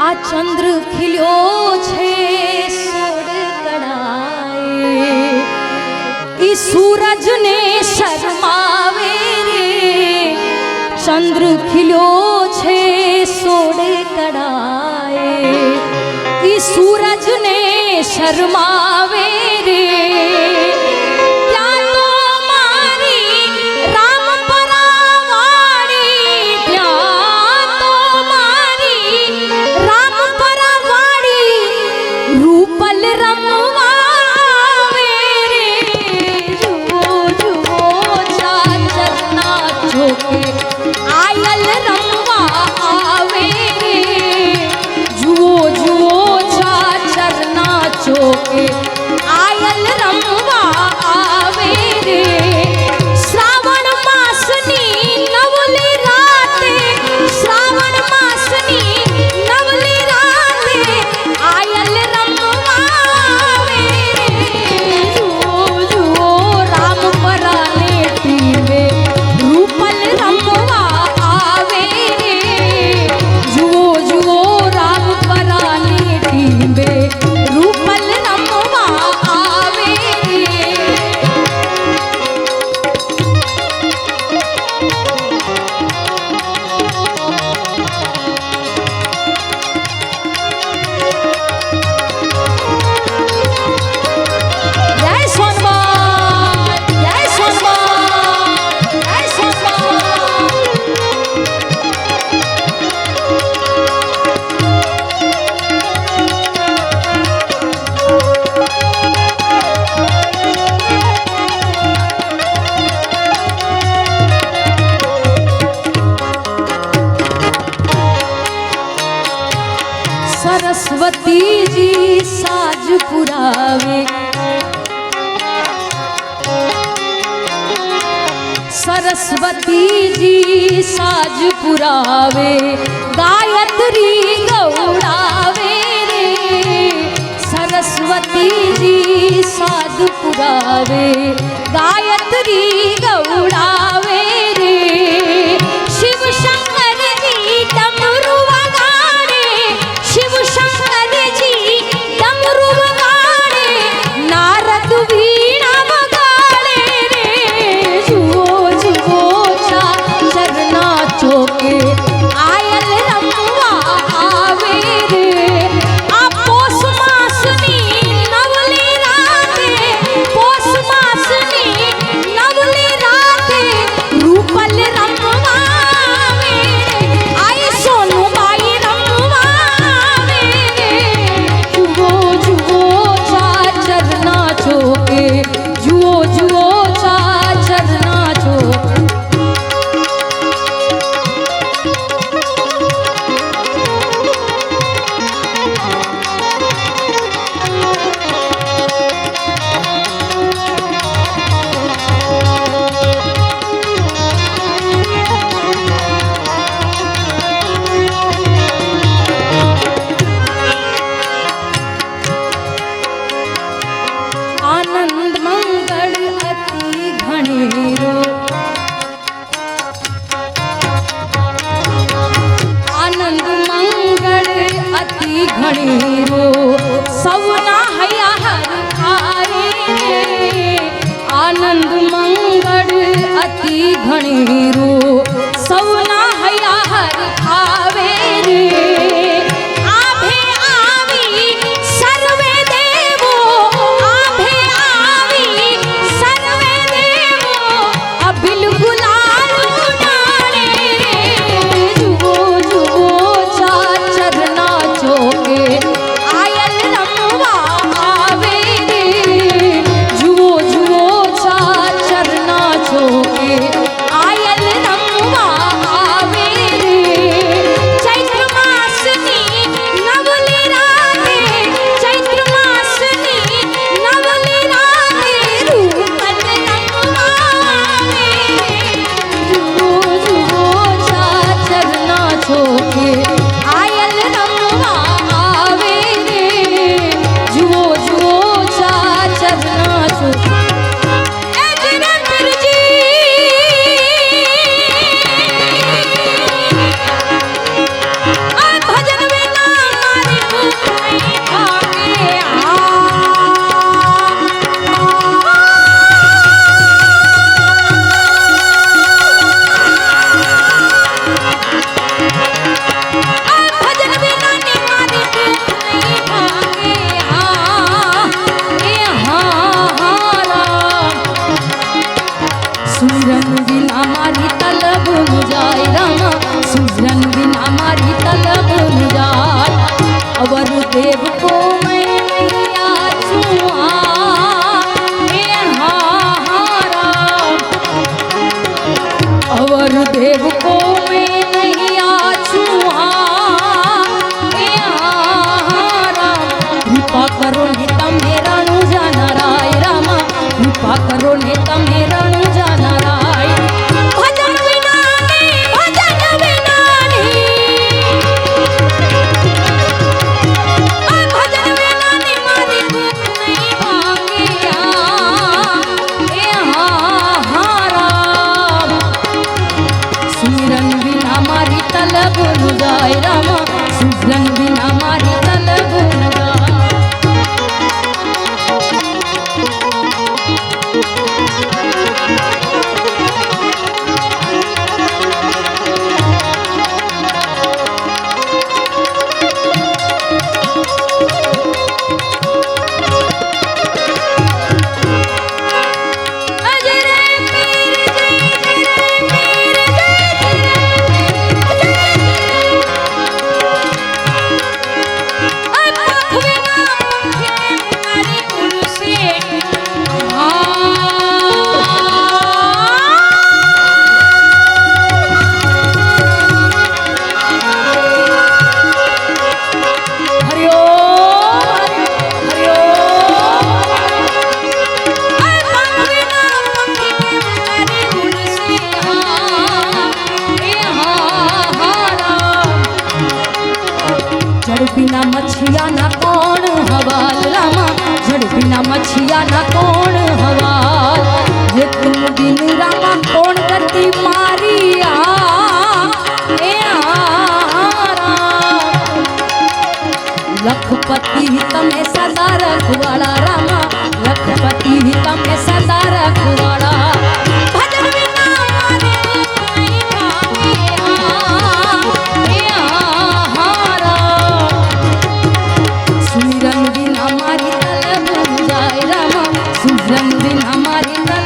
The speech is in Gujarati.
આ ચંદ્ર ખીલ્યો છે સડકડાએ ઈ સૂરજને શરમાવે રે. ચંદ્ર ખીલ્યો છે સોડે કડાએ ઈ સૂરજને શરમાવે ભતીજી સાજ પુરાવે. સરસ્વતીજી સાજ પુરાવે. ગાયત્રી ગૌડાવે રે. સરસ્વતીજી સાજ પુરાવે. ગાયત્રી ગૌડા મારી ઘણી રો સૌના હૈયા હરખારી આનંદ મંગળ અતિ ઘણી રો સૌના હૈયા હરખારી દેવકો મેં નહીં આછું હા. એ હારા કૃપા કરો ને તમે રાણુ કૃપા કરો ને તમે আমার তলবুগা ઝડપીના મછિયાના કોણ હવાલ રામા? ઝડપીના મછિયાના કોણ હવાલ? જે તું બિન રામા, કોણ કરતી મારી આ. લખપતિ તમે સદા રખવાળા રામા. લખપતિ તમે i'm not